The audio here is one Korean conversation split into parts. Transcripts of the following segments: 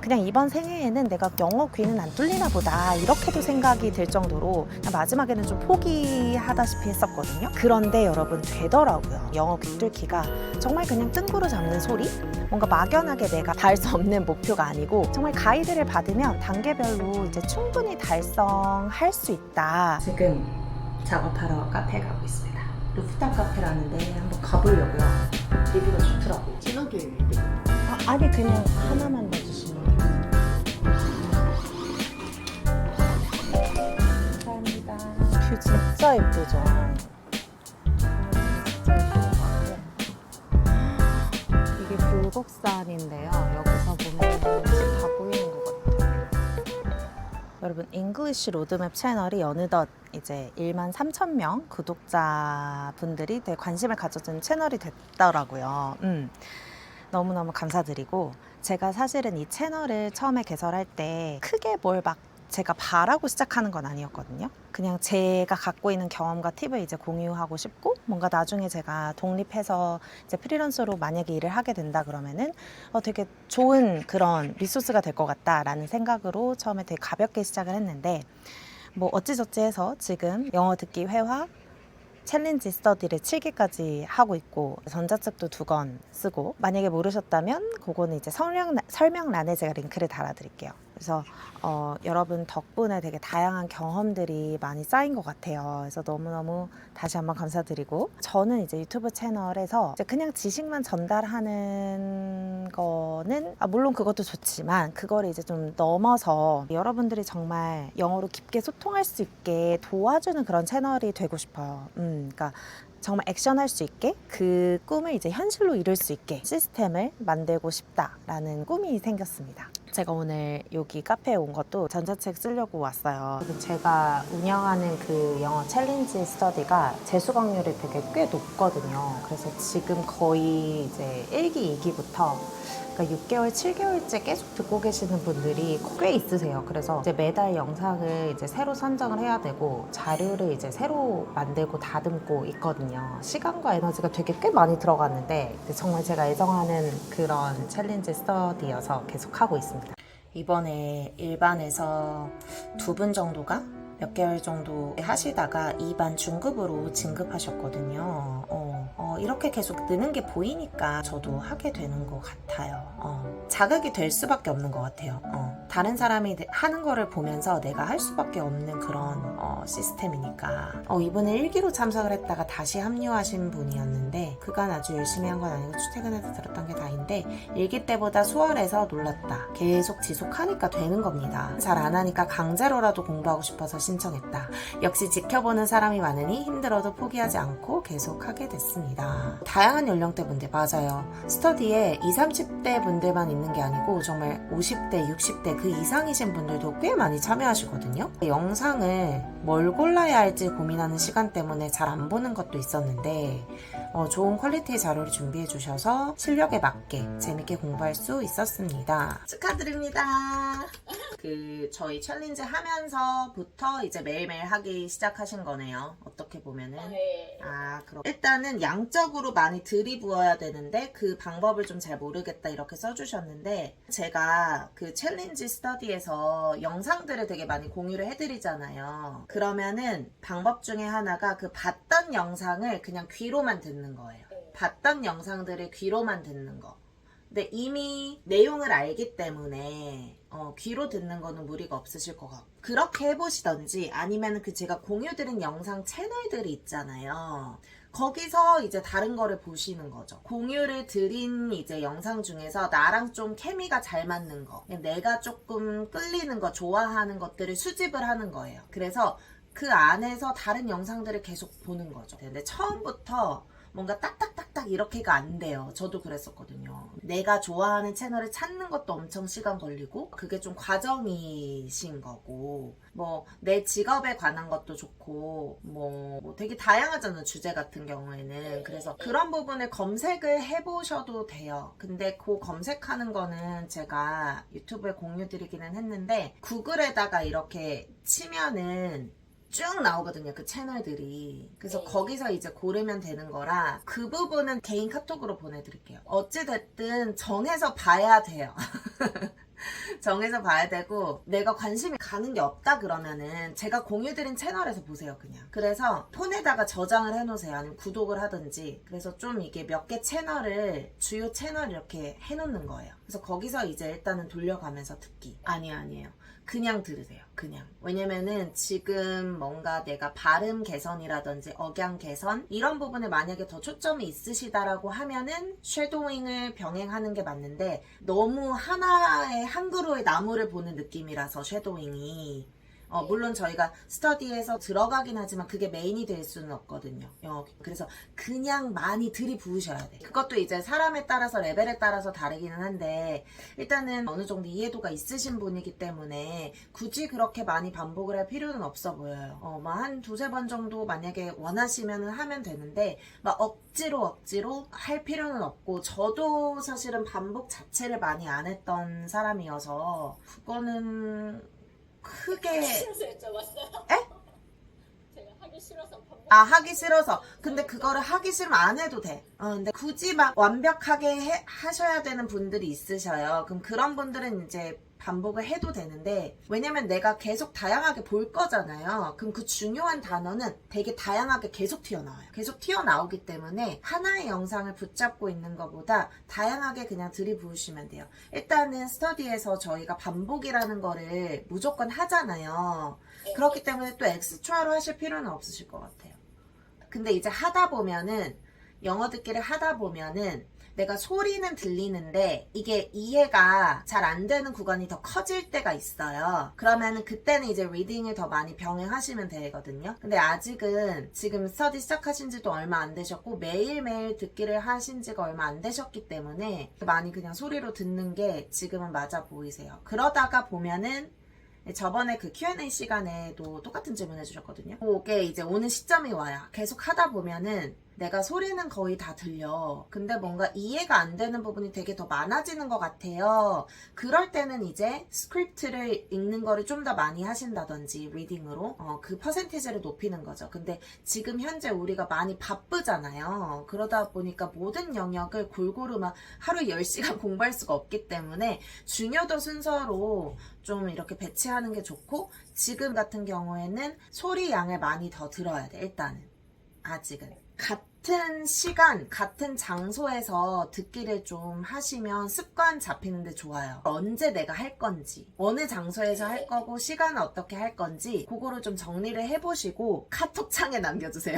그냥 이번 생애에는 내가 영어 귀는 안 뚫리나 보다 이렇게도 생각이 들 정도로 그냥 마지막에는 좀 포기하다시피 했었거든요. 그런데 여러분 되더라고요. 영어 귀 뚫기가 정말 그냥 뜬구로 잡는 소리? 뭔가 막연하게 내가 달 수 없는 목표가 아니고 정말 가이드를 받으면 단계별로 이제 충분히 달성할 수 있다. 지금 작업하러 카페에 가고 있습니다. 루프탑 카페라는데 한번 가보려고요. 리뷰가 좋더라고요. 진하게 아, 아니 그냥 하나만 넣 진짜 예쁘죠? 이게 불곡산인데요 여기서 보면 다 보이는 것 같아요 여러분 잉글리시 로드맵 채널이 어느덧 이제 1만 3천 명 구독자분들이 되게 관심을 가져준 채널이 됐더라고요 음. 너무너무 감사드리고 제가 사실은 이 채널을 처음에 개설할 때 크게 뭘 막 제가 바라고 시작하는 건 아니었거든요. 그냥 제가 갖고 있는 경험과 팁을 이제 공유하고 싶고 뭔가 나중에 제가 독립해서 이제 프리랜서로 만약에 일을 하게 된다 그러면은 어 되게 좋은 그런 리소스가 될 것 같다라는 생각으로 처음에 되게 가볍게 시작을 했는데 뭐 어찌저찌 해서 지금 영어 듣기 회화 챌린지 스터디를 7기까지 하고 있고 전자책도 두 권 쓰고 만약에 모르셨다면 그거는 이제 설명, 설명란에 제가 링크를 달아드릴게요. 그래서 어, 여러분 덕분에 되게 다양한 경험들이 많이 쌓인 것 같아요. 그래서 너무너무 다시 한번 감사드리고 저는 이제 유튜브 채널에서 이제 그냥 지식만 전달하는 거는 아, 물론 그것도 좋지만 그거를 이제 좀 넘어서 여러분들이 정말 영어로 깊게 소통할 수 있게 도와주는 그런 채널이 되고 싶어요. 음, 그러니까 정말 액션할 수 있게 그 꿈을 이제 현실로 이룰 수 있게 시스템을 만들고 싶다라는 꿈이 생겼습니다. 제가 오늘 여기 카페에 온 것도 전자책 쓰려고 왔어요. 제가 운영하는 그 영어 챌린지 스터디가 재수 강률이 되게 꽤 높거든요. 그래서 지금 거의 이제 1기, 2기부터 그러니까 6개월, 7개월째 계속 듣고 계시는 분들이 꽤 있으세요. 그래서 이제 매달 영상을 이제 새로 선정을 해야 되고 자료를 이제 새로 만들고 다듬고 있거든요. 시간과 에너지가 되게 꽤 많이 들어갔는데 정말 제가 애정하는 그런 챌린지 스터디여서 계속 하고 있습니다. 이번에 일반에서 두 분 정도가 몇 개월 정도 하시다가 2반 중급으로 진급하셨거든요. 어, 어, 이렇게 계속 느는 게 보이니까 저도 하게 되는 것 같아요. 어, 자극이 될 수밖에 없는 것 같아요. 어, 다른 사람이 하는 거를 보면서 내가 할 수밖에 없는 그런 어, 시스템이니까. 어, 이번에 1기로 참석을 했다가 다시 합류하신 분이었는데 그간 아주 열심히 한 건 아니고 출퇴근해서 들었던 게 다인데 1기 때보다 수월해서 놀랐다. 계속 지속하니까 되는 겁니다. 잘 안 하니까 강제로라도 공부하고 싶어서 신청했다. 역시 지켜보는 사람이 많으니 힘들어도 포기하지 않고 계속하게 됐습니다. 다양한 연령대 분들 맞아요. 스터디에 20, 30대 분들만 있는 게 아니고 정말 50대, 60대 그 이상이신 분들도 꽤 많이 참여하시거든요. 영상을 뭘 골라야 할지 고민하는 시간 때문에 잘 안 보는 것도 있었는데 어, 좋은 퀄리티의 자료를 준비해 주셔서 실력에 맞게 재밌게 공부할 수 있었습니다. 축하드립니다. 그 저희 챌린지 하면서부터 이제 매일매일 하기 시작하신 거네요. 어떻게 보면은 네. 아 그럼 일단은 양적으로 많이 들이부어야 되는데 그 방법을 좀 잘 모르겠다 이렇게 써주셨는데 제가 그 챌린지 스터디에서 영상들을 되게 많이 공유를 해드리잖아요. 그러면은 방법 중에 하나가 그 봤던 영상을 그냥 귀로만 듣는 거예요. 네. 봤던 영상들을 귀로만 듣는 거. 근데 이미 내용을 알기 때문에 어, 귀로 듣는 거는 무리가 없으실 것 같고 그렇게 해보시던지 아니면 그 제가 공유드린 영상 채널들이 있잖아요. 거기서 이제 다른 거를 보시는 거죠. 공유를 드린 이제 영상 중에서 나랑 좀 케미가 잘 맞는 거, 내가 조금 끌리는 거, 좋아하는 것들을 수집을 하는 거예요. 그래서 그 안에서 다른 영상들을 계속 보는 거죠. 근데 처음부터 뭔가 딱딱딱딱 이렇게가 안 돼요. 저도 그랬었거든요. 내가 좋아하는 채널을 찾는 것도 엄청 시간 걸리고 그게 좀 과정이신 거고 뭐 내 직업에 관한 것도 좋고 뭐, 뭐 되게 다양하잖아요. 주제 같은 경우에는. 그래서 그런 부분을 검색을 해보셔도 돼요. 근데 그 검색하는 거는 제가 유튜브에 공유 드리기는 했는데 구글에다가 이렇게 치면은 쭉 나오거든요. 그 채널들이. 그래서 네. 거기서 이제 고르면 되는 거라 그 부분은 개인 카톡으로 보내드릴게요. 어찌됐든 정해서 봐야 돼요. 정해서 봐야 되고 내가 관심이 가는 게 없다 그러면은 제가 공유드린 채널에서 보세요 그냥 그래서 폰에다가 저장을 해놓으세요 아니면 구독을 하든지 그래서 좀 이게 몇 개 채널을 주요 채널 이렇게 해놓는 거예요 그래서 거기서 이제 일단은 돌려가면서 듣기 아니요 아니에요 그냥 들으세요. 그냥. 왜냐면은 지금 뭔가 내가 발음 개선이라든지 억양 개선 이런 부분에 만약에 더 초점이 있으시다라고 하면은 쉐도잉을 병행하는 게 맞는데 너무 하나의 한 그루의 나무를 보는 느낌이라서 쉐도잉이 어, 물론 저희가 스터디에서 들어가긴 하지만 그게 메인이 될 수는 없거든요. 영어. 그래서 그냥 많이 들이부으셔야 돼. 그것도 이제 사람에 따라서 레벨에 따라서 다르기는 한데 일단은 어느 정도 이해도가 있으신 분이기 때문에 굳이 그렇게 많이 반복을 할 필요는 없어 보여요. 어, 뭐한 두세 번 정도 만약에 원하시면 하면 되는데 막 억지로 억지로 할 필요는 없고 저도 사실은 반복 자체를 많이 안 했던 사람이어서 그거는 크게. 아 하기 싫어서 근데 그거를 하기 싫으면 안 해도 돼. 어, 근데 굳이 막 완벽하게 해- 하셔야 되는 분들이 있으셔요. 그럼 그런 분들은 이제 반복을 해도 되는데 왜냐면 내가 계속 다양하게 볼 거잖아요. 그럼 그 중요한 단어는 되게 다양하게 계속 튀어나와요. 계속 튀어나오기 때문에 하나의 영상을 붙잡고 있는 것보다 다양하게 그냥 들이부으시면 돼요. 일단은 스터디에서 저희가 반복이라는 거를 무조건 하잖아요. 그렇기 때문에 또 엑스트라로 하실 필요는 없으실 것 같아요. 근데 이제 하다 보면은 영어 듣기를 하다 보면은 내가 소리는 들리는데 이게 이해가 잘 안 되는 구간이 더 커질 때가 있어요. 그러면은 그때는 이제 리딩을 더 많이 병행하시면 되거든요. 근데 아직은 지금 스터디 시작하신 지도 얼마 안 되셨고 매일매일 듣기를 하신 지가 얼마 안 되셨기 때문에 많이 그냥 소리로 듣는 게 지금은 맞아 보이세요. 그러다가 보면은 저번에 그 Q&A 시간에도 똑같은 질문 해주셨거든요. 그게 이제 오는 시점이 와요. 계속 하다 보면은 내가 소리는 거의 다 들려. 근데 뭔가 이해가 안 되는 부분이 되게 더 많아지는 것 같아요. 그럴 때는 이제 스크립트를 읽는 거를 좀 더 많이 하신다든지 리딩으로 어, 그 퍼센티지를 높이는 거죠. 근데 지금 현재 우리가 많이 바쁘잖아요. 그러다 보니까 모든 영역을 골고루 막 하루 10시간 공부할 수가 없기 때문에 중요도 순서로 좀 이렇게 배치하는 게 좋고 지금 같은 경우에는 소리 양을 많이 더 들어야 돼 일단은 아직은 같은 시간 같은 장소에서 듣기를 좀 하시면 습관 잡히는데 좋아요. 언제 내가 할 건지 어느 장소에서 할 거고 시간은 어떻게 할 건지 그거를 좀 정리를 해보시고 카톡창에 남겨주세요.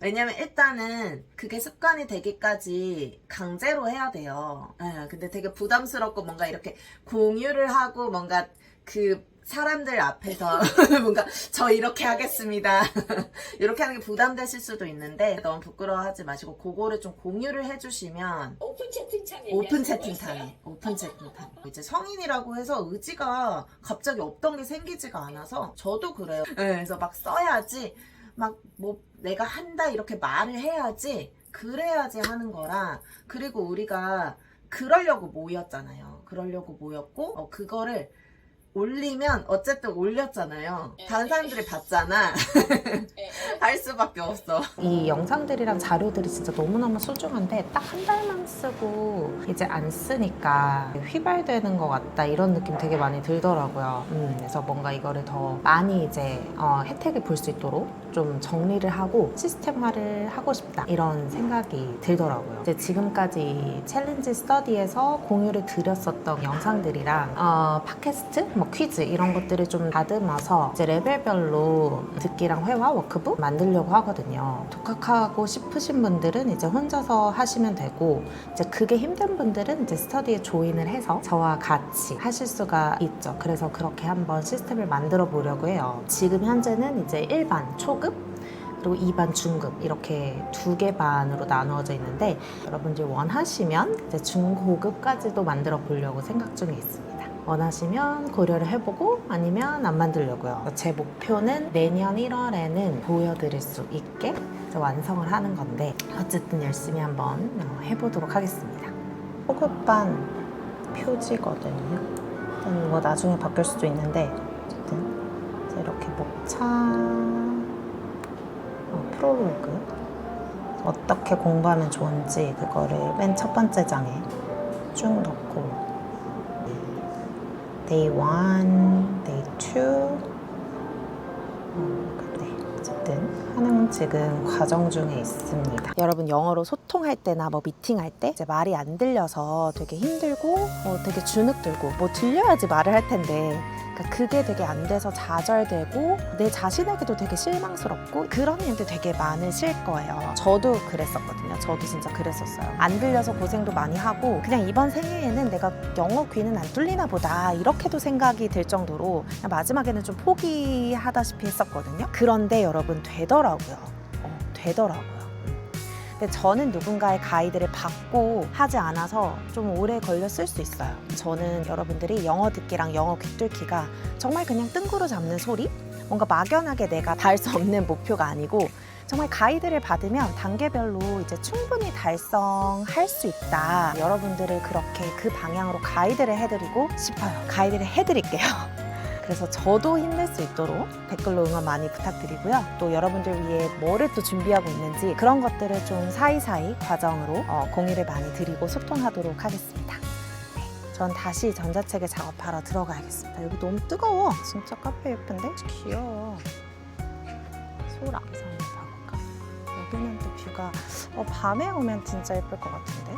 왜냐면 일단은 그게 습관이 되기까지 강제로 해야 돼요. 예, 근데 되게 부담스럽고 뭔가 이렇게 공유를 하고 뭔가 그 사람들 앞에서 뭔가 저 이렇게 하겠습니다. 이렇게 하는 게 부담되실 수도 있는데 너무 부끄러워하지 마시고 그거를 좀 공유를 해주시면 오픈 채팅창에 오픈 채팅창에 오픈 채팅창 이제 성인이라고 해서 의지가 갑자기 없던 게 생기지가 않아서 저도 그래요. 네, 그래서 막 써야지 막 뭐 내가 한다 이렇게 말을 해야지 그래야지 하는 거라. 그리고 우리가 그러려고 모였잖아요. 그러려고 모였고 어, 그거를 올리면 어쨌든 올렸잖아요 다른 사람들이 봤잖아. 할 수밖에 없어. 이 영상들이랑 자료들이 진짜 너무너무 소중한데 딱 한 달만 쓰고 이제 안 쓰니까 휘발되는 것 같다 이런 느낌 되게 많이 들더라고요. 음, 그래서 뭔가 이거를 더 많이 이제 어, 혜택을 볼 수 있도록 좀 정리를 하고 시스템화를 하고 싶다 이런 생각이 들더라고요. 이제 지금까지 챌린지 스터디에서 공유를 드렸었던 영상들이랑 어, 팟캐스트, 뭐 퀴즈 이런 것들을 좀 다듬어서 이제 레벨별로 듣기랑 회화 워크북 만들려고 하거든요. 독학하고 싶으신 분들은 이제 혼자서 하시면 되고 이제 그게 힘든 분들은 이제 스터디에 조인을 해서 저와 같이 하실 수가 있죠. 그래서 그렇게 한번 시스템을 만들어 보려고 해요. 지금 현재는 이제 일반 초급 그리고 2반 중급 이렇게 두 개 반으로 나누어져 있는데 여러분들이 원하시면 이제 중고급까지도 만들어 보려고 생각 중에 있습니다. 원하시면 고려를 해보고 아니면 안 만들려고요. 제 목표는 내년 1월에는 보여드릴 수 있게 완성을 하는 건데 어쨌든 열심히 한번 어, 해보도록 하겠습니다. 초급반 표지거든요. 일단 뭐 나중에 바뀔 수도 있는데 어쨌든 이렇게 목차 어, 프롤로그 어떻게 공부하면 좋은지 그거를 맨 첫 번째 장에 쭉 넣고 day 1, day 2. 어, 네, 어쨌든 하는 지금 과정 중에 있습니다. 여러분 영어로 소통할 때나 뭐 미팅할 때 이제 말이 안 들려서 되게 힘들고 어, 되게 주눅 들고 뭐 들려야지 말을 할 텐데 그러니까 그게 되게 안 돼서 좌절되고 내 자신에게도 되게 실망스럽고 그런 일들 되게 많으실 거예요. 저도 그랬었거든요. 저도 진짜 그랬었어요. 안 들려서 고생도 많이 하고 그냥 이번 생애에는 내가 영어 귀는 안 뚫리나 보다 이렇게도 생각이 들 정도로 마지막에는 좀 포기하다시피 했었거든요. 그런데 여러분 되더라고요. 어, 되더라고요. 근데 저는 누군가의 가이드를 받고 하지 않아서 좀 오래 걸렸을 수 있어요. 저는 여러분들이 영어 듣기랑 영어 귀뚫기가 정말 그냥 뜬구로 잡는 소리? 뭔가 막연하게 내가 달수 없는 목표가 아니고 정말 가이드를 받으면 단계별로 이제 충분히 달성할 수 있다. 여러분들을 그렇게 그 방향으로 가이드를 해드리고 싶어요. 가이드를 해드릴게요. 그래서 저도 힘낼 수 있도록 댓글로 응원 많이 부탁드리고요. 또 여러분들 위해 뭐를 또 준비하고 있는지 그런 것들을 좀 사이사이 과정으로 어, 공유를 많이 드리고 소통하도록 하겠습니다. 네, 전 다시 전자책을 작업하러 들어가야겠습니다. 여기 너무 뜨거워. 진짜 카페 예쁜데? 귀여워. 아산을 봐볼까? 여기는 또 뷰가 어, 밤에 오면 진짜 예쁠 것 같은데?